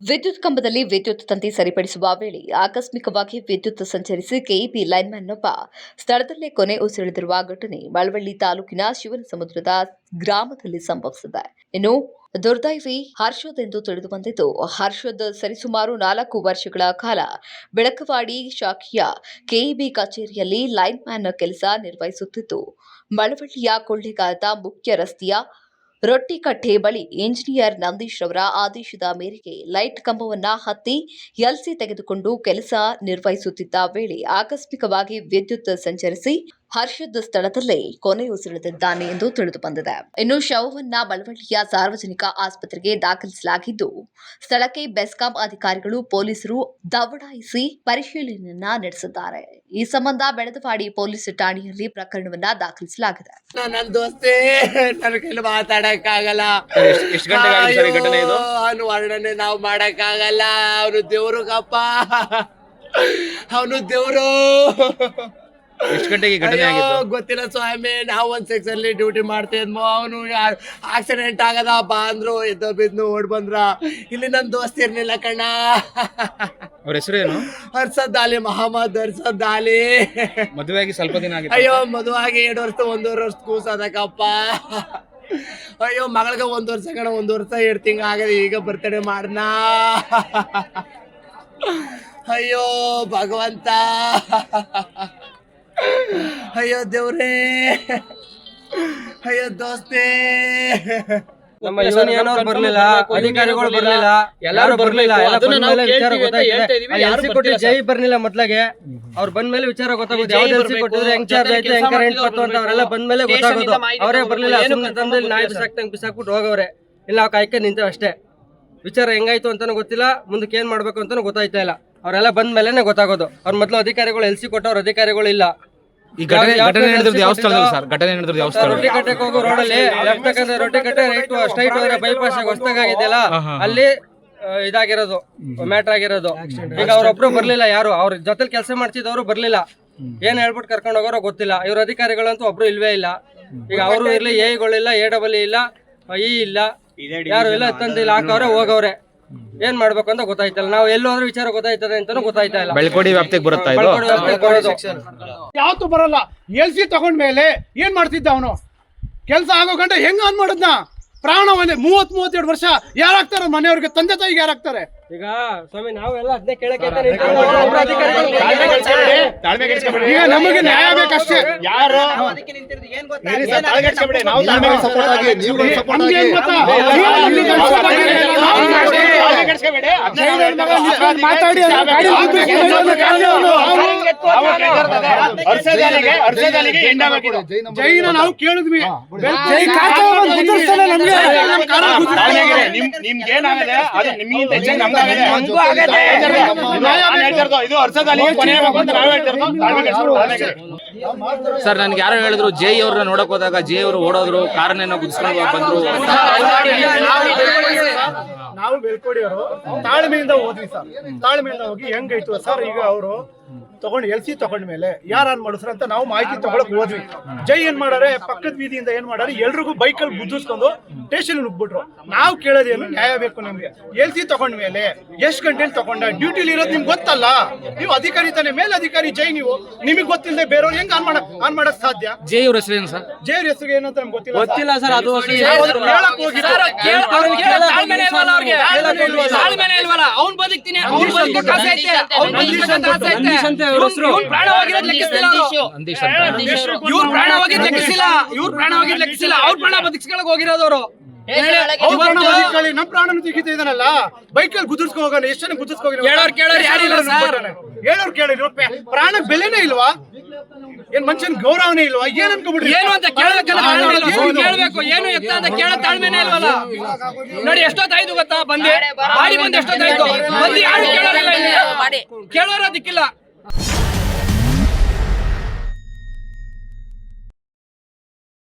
ವಿದ್ಯುತ್ ಕಂಬದಲ್ಲಿ ವಿದ್ಯುತ್ ತಂತಿ ಸರಿಪಡಿಸುವ ವೇಳೆ ಆಕಸ್ಮಿಕವಾಗಿ ವಿದ್ಯುತ್ ಸಂಚರಿಸಿ ಕೆಇಬಿ ಲೈನ್ಮನ್ನೊಬ್ಬ ಸ್ಥಳದಲ್ಲೇ ಕೊನೆ ಉಸಿರೆಳೆದಿರುವ ಘಟನೆ ಮಳವಳ್ಳಿ ತಾಲೂಕಿನ ಶಿವನ ಸಮುದ್ರದ ಗ್ರಾಮದಲ್ಲಿ ಸಂಭವಿಸಿದೆ. ಇನ್ನು ದುರ್ದೈವಿ ಹರ್ಷದ್ ಎಂದು ತಿಳಿದು ಬಂದಿದ್ದು, ಹರ್ಷದ್ ಸರಿಸುಮಾರು ನಾಲ್ಕು ವರ್ಷಗಳ ಕಾಲ ಬೆಳಕವಾಡಿ ಶಾಖೆಯ ಕೆಇಬಿ ಕಚೇರಿಯಲ್ಲಿ ಲೈನ್ಮ್ಯಾನ್ ಕೆಲಸ ನಿರ್ವಹಿಸುತ್ತಿದ್ದು, ಮಳವಳ್ಳಿಯ ಕೊಳ್ಳೆಗಾಲದ ಮುಖ್ಯ ರಸ್ತೆಯ ರೊಟ್ಟಿಕಟ್ಟೆ ಬಳಿ ಇಂಜಿನಿಯರ್ ನಂದೀಶ್ ರವರ ಆದೇಶದ ಮೇರೆಗೆ ಲೈಟ್ ಕಂಬವನ್ನ ಹತ್ತಿ ಎಲ್ಸಿ ತೆಗೆದುಕೊಂಡು ಕೆಲಸ ನಿರ್ವಹಿಸುತ್ತಿದ್ದ ವೇಳೆ ಆಕಸ್ಮಿಕವಾಗಿ ವಿದ್ಯುತ್ ಸಂಚರಿಸಿ ಹರ್ಷದ್ ಸ್ಥಳದಲ್ಲೇ ಕೊನೆಯುಸಿರೆಳೆದಿದ್ದಾನೆ ಎಂದು ತಿಳಿದು ಬಂದಿದೆ. ಇನ್ನು ಶವವನ್ನ ಮಳವಳ್ಳಿಯ ಸಾರ್ವಜನಿಕ ಆಸ್ಪತ್ರೆಗೆ ದಾಖಲಿಸಲಾಗಿದ್ದು ಸ್ಥಳಕ್ಕೆ ಬೆಸ್ಕಾಂ ಅಧಿಕಾರಿಗಳು ಪೊಲೀಸರು ದವಡಾಯಿಸಿ ಪರಿಶೀಲನೆಯನ್ನ ನಡೆಸಿದ್ದಾರೆ. ಈ ಸಂಬಂಧ ಬೆಳದವಾಡಿ ಪೊಲೀಸ್ ಠಾಣೆಯಲ್ಲಿ ಪ್ರಕರಣವನ್ನ ದಾಖಲಿಸಲಾಗಿದೆ. ನನ್ನ ದೋಸ್ತೆ ಮಾತಾಡಕ್ಕಾಗಲ್ಲ. ಎಷ್ಟ್- ಎಷ್ಟ್ ಗಂಟೆಗೆ ಆಗಿದ್ದು ಸರ್ ಈ ಘಟನೆ ಇದು? ಅವನು ವರ್ಣನೆ ನಾವು ಮಾಡಕ್ಕಾಗಲ್ಲ. ಅವನು ದೇವ್ರಿಗಪ್ಪ ಅವನು ದೇವ್ರು. ಎಷ್ಟು ಗಂಟೆಗೆ ಘಟನೆ ಅಯ್ಯೋ, ಗೊತ್ತಿಲ್ಲ ಸ್ವಾಮಿ ನಾವು ಒಂದ್ ಸೆಕ್ಸ್ ಅಲ್ಲಿ ಡ್ಯೂಟಿ ಮಾಡ್ತಿದ್ಮೋ ಅವನು ಆಕ್ಸಿಡೆಂಟ್ ಆಗದ ಬಾ ಅಂದ್ರು ಎದ್ದು ಬಿದ್ನು ಓಡ್ ಬಂದ್ರ. ಇಲ್ಲಿ ನನ್ ದೋಸ್ತಿ ಇರ್ಲಿಲ್ಲ ಕಣ್ಣ. ಅವ್ರ ಹೆಸರು ಏನು? ಹರ್ಸದ್ ಅಲಿ ಮಹಮ್ಮದ್ ಹರ್ಸದ್ ಅಲಿ ಮದುವೆ ಆಗಿ ಸ್ವಲ್ಪ ದಿನ ಆಗಿತ್ತು ಅಯ್ಯೋ ಮದುವಾಗಿ ಎರಡು ವರ್ಷ ಒಂದೂವರೆ ವರ್ಷ ಕೂಸದಕ್ಕಪ್ಪ ಅಯ್ಯೋ ಮಗಳಿಗೆ ಒಂದ್ ವರ್ಷ ಕಣ ಒಂದ್ ವರ್ಷ ಎರಡು ತಿಂಗ್ ಆಗದೆ ಈಗ ಬರ್ತಡೇ ಮಾಡ್ನ. ಅಯ್ಯೋ ಭಗವಂತ. ಅಯ್ಯೋ ದೇವ್ರೇ. ಅಯ್ಯೋ ದೋಸ್ತೇ. ನಮ್ಮ ಯೂನಿಯನ್ ಅವ್ರು ಬರ್ಲಿಲ್ಲ ಅಧಿಕಾರಿಗಳು ಬರ್ಲಿಲ್ಲ. ಎಲ್ಲಾರು ಬರ್ಲಿಲ್ಲ ಎಲ್ಲ ಬಂದ್ಮೇಲೆ ವಿಚಾರ ಗೊತ್ತಾಗಿದೆ. ಕೊಟ್ಟಿದ್ದು ಜೈ ಬರ್ಲಿಲ್ಲ ಮೊದ್ಲಾಗೆ. ಅವ್ರು ಬಂದ್ಮೇಲೆ ವಿಚಾರ ಗೊತ್ತಾಗೋದು ಯಾವ್ದು ಎಲ್ಸಿ ಕೊಟ್ಟಿದ್ರೆ ಹೆಂಗ್ ಚಾರ್ಜ್ ಆಯ್ತು ಹೆಂಗ್ ಕರೆಂಟ್ ಅಂತ ಅವರೆಲ್ಲ ಬಂದ್ಮೇಲೆ ಗೊತ್ತಾಗೋದು. ಅವರೇ ಬರ್ಲಿಲ್ಲ ಸುಮ್ಮನೆ ನಾಯಿ ಬಿಸಾಕ್ತಂಗ್ ಬಿಸಾಕ್ಬಿಟ್ಟು ಹೋಗವ್ರೆ. ಇಲ್ಲ ಅವ್ ಕಾಯ್ಕೊಂಡು ನಿಂತೇವೆ ಅಷ್ಟೇ. ವಿಚಾರ ಹೆಂಗಾಯ್ತು ಅಂತಾನು ಗೊತ್ತಿಲ್ಲ ಮುಂದಕ್ಕೆ ಏನ್ ಮಾಡ್ಬೇಕು ಅಂತಾನು ಗೊತ್ತಾಯ್ತಾ ಇಲ್ಲ. ಅವರೆಲ್ಲ ಬಂದ್ಮೇಲೆನೆ ಗೊತ್ತಾಗೋದು. ಅವ್ರ ಮೊದ್ಲು ಅಧಿಕಾರಿಗಳು ಎಲ್ಸಿ ಕೊಟ್ಟವ್ರ ಅಧಿಕಾರಿಗಳು ಇಲ್ಲ. ಈ ಘಟನೆ ಘಟನೆ ನಡೆದಿರೋದು ಯಾವ ಸ್ಥಳದಲ್ಲಿ ಸರ್ ಘಟನೆ ನಡೆದಿರೋದು ಯಾವ ಸ್ಥಳ ರೊಟ್ಟಿ ಕಟ್ಟೆಗೆ ಹೋಗೋ ರೋಡಲ್ಲಿ ಲೆಫ್ಟ್ ಕಡೆ ರೊಟ್ಟಿ ಕಟ್ಟೆ ರೈಟ್ ಸ್ಟ್ರೈಟ್ ಹೋದ್ರೆ ಬೈಪಾಸ್ ಹೊಸದಾಗಿದೆಯಲ್ಲ. ಅಲ್ಲಿ ಆ, ಇದಾಗಿರೋದು ಮ್ಯಾಟರ್ ಆಗಿರೋದು ಈಗ ಅವ್ರೊಬ್ರು ಬರ್ಲಿಲ್ಲ ಯಾರು ಅವ್ರ ಜೊತೆಲಿ ಕೆಲಸ ಮಾಡ್ತಿದ್ದವರು ಬರ್ಲಿಲ್ಲ ಏನ್ ಹೇಳ್ಬಿಟ್ಟು ಕರ್ಕೊಂಡು ಹೋಗೋರೋ ಗೊತ್ತಿಲ್ಲ ಇವ್ರ ಅಧಿಕಾರಿಗಳಂತೂ ಒಬ್ರು ಇಲ್ವೇ ಇಲ್ಲ ಈಗ ಅವರು ಇರ್ಲಿ ಎಗಳಿಲ್ಲ ಎ ಡಬಲ್ ಇಲ್ಲ ಇ ಇಲ್ಲ ಯಾರು ಇಲ್ಲ ತಂದಿಲ್ಲ ಹಾಕವ್ರೆ ಹೋಗವ್ರೆ ಏನ್ ಮಾಡ್ಬೇಕು ಅಂತ ಗೊತ್ತಾಯ್ತಲ್ಲ ನಾವು ಎಲ್ಲೋದ್ರೂ ವಿಚಾರ ಗೊತ್ತಾಯ್ತದೆ ಅಂತಾನೂ ಗೊತ್ತಾಯ್ತಾ ಇಲ್ಲ. ಬೆಳ್ಕೋಡಿ ವ್ಯಾಪ್ತಿಗೆ ಬರುತ್ತಾ ಇದು? ಬಳ್ಕೊಡಿ ವ್ಯಾಪ್ತಿಗೆ ಬರೋದು. ಯಾವತ್ತು ಬರಲ್ಲ. ಎಲ್ ಸಿ ತಗೊಂಡ್ಮೇಲೆ ಏನ್ ಮಾಡ್ತಿದ್ದ ಅವನು? ಕೆಲಸ ಆಗೋ ಗಂಟೆ ಹೆಂಗ್ ಆನ್ ಮಾಡದ್ನ? ಪ್ರಾಣವನ್ನೇ ಮೂವತ್ ಮೂವತ್ತೆರಡು ವರ್ಷ ಯಾರಾಗ್ತಾರೆ ಮನೆಯವ್ರಿಗೆ ತಂದೆ ತಾಯಿಗೆ ಯಾರಾಗ್ತಾರೆ? ಈಗ ಸ್ವಾಮಿ ನಾವೆಲ್ಲ ಅದನ್ನೇ ಕೇಳಕ್ಕೆ ಈಗ ನಮಗೆ ನ್ಯಾಯ ಬೇಕಷ್ಟೇ. ಯಾರು? ಮಾತಾಡಿ ಜೈನ ನಾವು ಕೇಳಿದ್ವಿ. ನಿಮ್ಗೇನಾಗದೆ ಅದು ನಿಮ್ಗಿಂತ ಹೆಚ್ಚಾಗಿ ನಮ್ಗಾಗದೆ ಇದು. ಸರ್ ನನ್ಗೆ ಯಾರೋ ಹೇಳಿದ್ರು ಜೈ ಅವ್ರನ್ನ ನೋಡಕ್ ಹೋದಾಗ ಜೈ ಅವರು ಓಡೋದ್ರು ಕಾರನ್ನೇನೋ ಗುದ್ಸ್ಕೊಂಡು ಬಂದ್ರು. ನಾವು ಬೆಳ್ಕೊಡಿಯವರು ತಾಳ್ಮೆಯಿಂದ ಹೋದ್ವಿ ಸರ್. ತಾಳ್ಮೆಯಿಂದ ಹೋಗಿ ಹೆಂಗೈತು ಸರ್? ಈಗ ಅವರು ತಗೊಂಡು ಎಲ್ ಸಿ ತಗೊಂಡ್ಮೇಲೆ ಯಾರು ಆನ್ ಮಾಡಿಸ್ರ ಅಂತ ನಾವು ಮಾಹಿತಿ ತಗೊಳಕ್ ಹೋದ್ವಿ. ಜೈ ಏನ್ ಮಾಡಾರೆ ಪಕ್ಕದ ಬೀದಿಯಿಂದ ಏನ್ ಮಾಡಾರೆ ಎಲ್ರಿಗೂ ಬೈಕಲ್ಲಿ ಬುದ್ಧಿಸ್ಕೊಂಡು ಸ್ಟೇಷನ್ ನುಗ್ಬಿಟ್ರು. ನಾವು ಕೇಳೋದೇನು ನ್ಯಾಯ ಬೇಕು ನಮ್ಗೆ? ಎಲ್ ಸಿ ತಗೊಂಡ್ಮೇಲೆ ಎಷ್ಟ್ ಗಂಟೆಲಿ ತಗೊಂಡ? ಡ್ಯೂಟಿಲಿ ಇರೋದು ನಿಮ್ಗೆ ಗೊತ್ತಲ್ಲ? ನೀವು ಅಧಿಕಾರಿ ತಾನೆ ಮೇಲೆ ಅಧಿಕಾರಿ ಜೈ ನೀವು. ನಿಮಗೆ ಗೊತ್ತಿಲ್ಲದೆ ಬೇರೆಯವ್ರು ಹೆಂಗ್ ಆನ್ ಮಾಡಕ್ ಆನ್ ಮಾಡಕ್ ಸಾಧ್ಯ? ಜೈ ಅವ್ರ ಹೆಸರು ಏನು ಸರ್? ಜೈ ಹೆಸರು ಏನಂತ ನಮ್ಗೆ ಗೊತ್ತಿಲ್ಲ ಗೊತ್ತಿಲ್ಲ ಸರ್ ಅದು ಅವ್ರು ಕೇಳಕ್ ಇಲ್ವಲ್ಲ ಅವ್ನ್ ಬದುಕ್ತೀನಿ ಅವ್ನ್ ಬದುಕಕ್ಕೆ ಹೆಸ್ರು. ಪ್ರಾಣ ಹೋಗಿರೋದ್. ನಂದೀಶ್ ಅಂತ. ಇವ್ರ್ ಪ್ರಾಣ ಹೋಗಿದ್ ಲೆಕ್ಕಿಸಿಲ್ಲ ಇವ್ರ್ ಪ್ರಾಣ ಹೋಗಿದ್ ಲೆಕ್ಕಿಸಿಲ್ಲ ಅವ್ರ ಪ್ರಾಣ ಬದುಕಿಸ್ಕೊಳಕ್ ಹೋಗಿರೋದವ್ರು ಅವ್ರ. ಪ್ರಾಣ ನಮ್ ಪ್ರಾಣನು ತೆಗಿತಾ ಇದಾನಲ್ಲ ಬೈಕಲ್ಲಿ ಗುದ್ದಿಸ್ಕೊ ಹೋಗೋಣ ಎಷ್ಟು ಜನ ಗುದ್ದಿಸ್ಕೊ ಹೋಗಿದಾನೆ? ಕೇಳೋರ್ ಕೇಳೋರ್ ಯಾರಿಲ್ಲ ಸರ್. ಹೇಳೋರ್ ಕೇಳಿ ಪ್ರಾಣ ಬೆಲೆನೇ ಇಲ್ವಾ? ಏನ್ ಮನುಷ್ಯನ್ ಗೌರವನೇ ಇಲ್ವಾ? ಏನ್ ಅನ್ಕೊಬಿಟ್ರಿ ಏನು ಅಂತ? ಕೇಳ್ಬೇಕು ಏನು ಎತ್ತ ಅಂತ ಕೇಳೋ ತಾಳ್ಮೆನೇ ಇಲ್ವಲ್ಲ? ನೋಡಿ ಎಷ್ಟೊತ್ತಾಯ್ತು ಗೊತ್ತಾ? ಬಂದೆ ಬಾರಿ ಬಂದ್ ಎಷ್ಟೊತ್ತಾಯ್ತು? ಬಂದು ಯಾರು ಕೇಳೋರಿಲ್ಲ ಇಲ್ಲಿ. Oh.